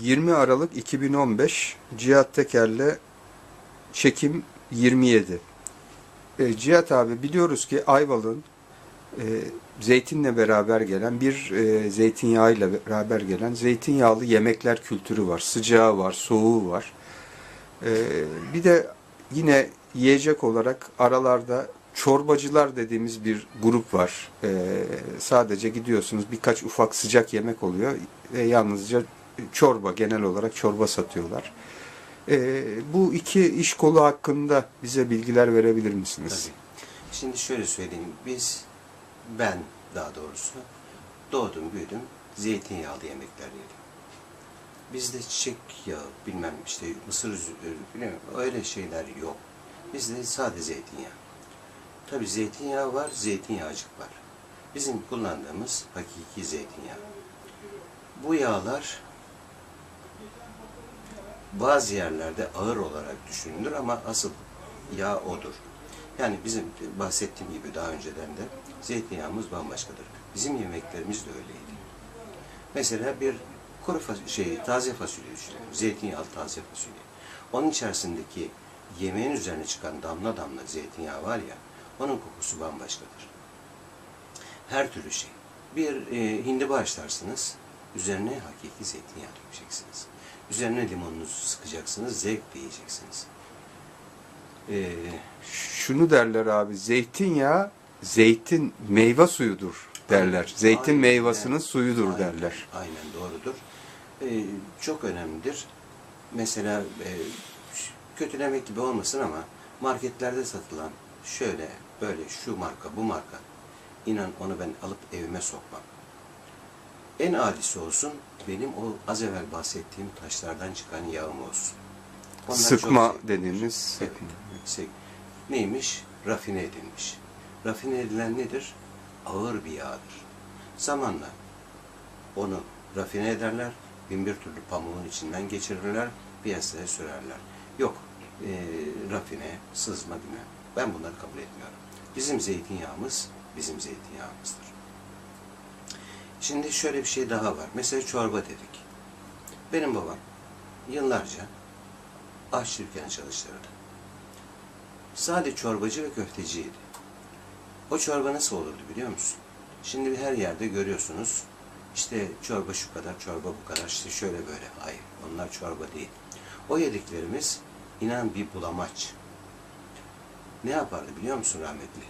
20 Aralık 2015 Cihat Teker'le çekim 27. E, Cihat abi biliyoruz ki Ayvalık'ın e, zeytinle beraber gelen bir e, zeytinyağıyla beraber gelen zeytinyağlı yemekler kültürü var. Sıcağı var, soğuğu var. E, bir de yine yiyecek olarak aralarda çorbacılar dediğimiz bir grup var. E, sadece gidiyorsunuz birkaç ufak sıcak yemek oluyor ve yalnızca çorba genel olarak çorba satıyorlar. E, bu iki iş kolu hakkında bize bilgiler verebilir misiniz? Tabii. Şimdi şöyle söyleyeyim. Biz, ben daha doğrusu doğdum, büyüdüm, zeytinyağlı yemekler yedim. Bizde çiçek yağı, bilmem işte mısır üzümü, bilmiyorum, öyle şeyler yok. Bizde sade zeytinyağı. Tabii zeytinyağı var, zeytinyağcık var. Bizim kullandığımız hakiki zeytinyağı. Bu yağlar bazı yerlerde ağır olarak düşünülür ama asıl yağ odur. Yani bizim bahsettiğim gibi daha önceden de zeytinyağımız bambaşkadır. Bizim yemeklerimiz de öyleydi. Mesela bir kuru fas- şey taze fasulye düşünelim. Zeytinyağlı taze fasulye. Onun içerisindeki yemeğin üzerine çıkan damla damla zeytinyağı var ya, onun kokusu bambaşkadır. Her türlü şey. Bir e, hindi başlarsınız, üzerine hakiki zeytinyağı dökeceksiniz. Üzerine limonunuzu sıkacaksınız, zevkle yiyeceksiniz. Ee, Şunu derler abi zeytinyağı zeytin meyve suyudur derler. Zeytin Aynen. meyvasının suyudur Aynen, derler. Aynen doğrudur. Ee, çok önemlidir. Mesela e, kötülemek gibi olmasın ama marketlerde satılan şöyle böyle şu marka bu marka inan onu ben alıp evime sokmam. En adisi olsun benim o az evvel bahsettiğim taşlardan çıkan yağım olsun. Onlar Sıkma dediğimiz Evet. Neymiş? Rafine edilmiş. Rafine edilen nedir? Ağır bir yağdır. Zamanla onu rafine ederler, bin bir türlü pamuğun içinden geçirirler, piyasaya sürerler. Yok, e, rafine, sızma bilmem. Ben bunları kabul etmiyorum. Bizim zeytinyağımız, bizim zeytinyağımızdır. Şimdi şöyle bir şey daha var. Mesela çorba dedik. Benim babam yıllarca aşçı dükkanı çalıştırdı. Sade çorbacı ve köfteciydi. O çorba nasıl olurdu biliyor musun? Şimdi her yerde görüyorsunuz. İşte çorba şu kadar, çorba bu kadar, işte şöyle böyle. Hayır, onlar çorba değil. O yediklerimiz inan bir bulamaç. Ne yapardı biliyor musun rahmetli?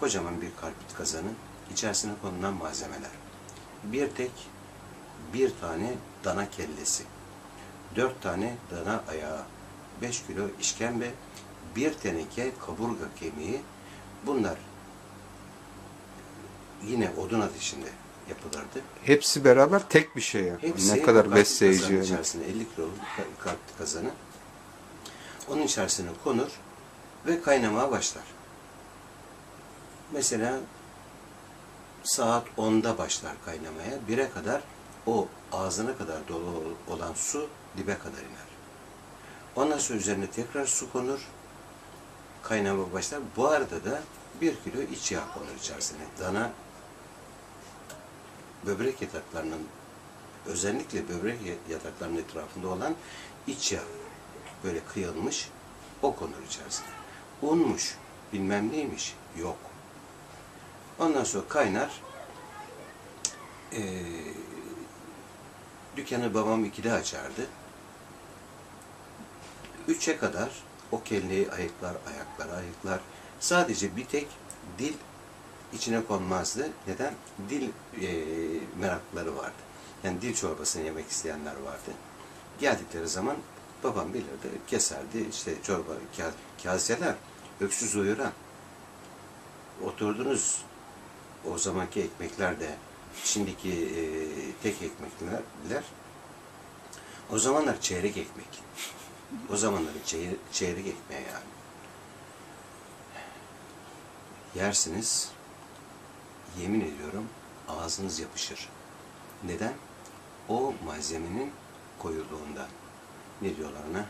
Kocaman bir karpit kazanı, içerisine konulan malzemeler. Bir tek, bir tane dana kellesi, dört tane dana ayağı, beş kilo işkembe, bir teneke kaburga kemiği, bunlar yine odun ateşinde yapılırdı. Hepsi beraber tek bir şey. yani. Hepsi ne kadar besleyici. kazanın içerisine 50 kiloluk ka- karpit kazanı. Onun içerisine konur ve kaynamaya başlar. Mesela saat 10'da başlar kaynamaya. 1'e kadar o ağzına kadar dolu olan su dibe kadar iner. Ondan sonra üzerine tekrar su konur. Kaynama başlar. Bu arada da 1 kilo iç yağ konur içerisine. Dana böbrek yataklarının özellikle böbrek yataklarının etrafında olan iç yağ böyle kıyılmış o konur içerisine. Unmuş, bilmem neymiş, yok. Ondan sonra kaynar. Ee, dükkanı babam ikide açardı. Üçe kadar o kelleyi ayıklar, ayakları ayıklar. Sadece bir tek dil içine konmazdı. Neden? Dil e, meraklıları vardı. Yani dil çorbasını yemek isteyenler vardı. Geldikleri zaman babam bilirdi, keserdi. İşte çorba, ka- kaseler, öksüz uyuran. Oturdunuz o zamanki ekmekler de şimdiki e, tek ekmekler o zamanlar çeyrek ekmek. O zamanların çeyre- çeyrek ekmeği yani. Yersiniz, yemin ediyorum ağzınız yapışır. Neden? O malzemenin koyulduğundan. Ne diyorlar ona?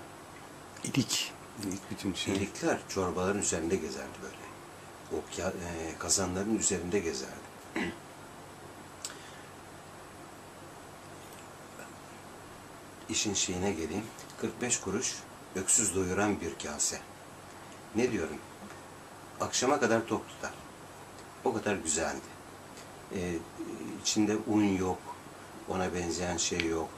İlik. İlik bütün şey. İlikler çorbaların üzerinde gezerdi böyle. O e, kazanların üzerinde gezerdi. işin şeyine geleyim. 45 kuruş öksüz doyuran bir kase. Ne diyorum? Akşama kadar tok tutar. O kadar güzeldi. Ee, içinde un yok, ona benzeyen şey yok.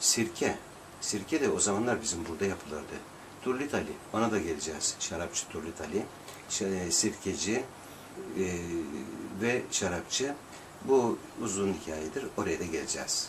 Sirke, sirke de o zamanlar bizim burada yapılırdı. Turlit Ali, ona da geleceğiz. Şarapçı Turlit Ali, Ş- sirkeci e, ve şarapçı. Bu uzun hikayedir, oraya da geleceğiz.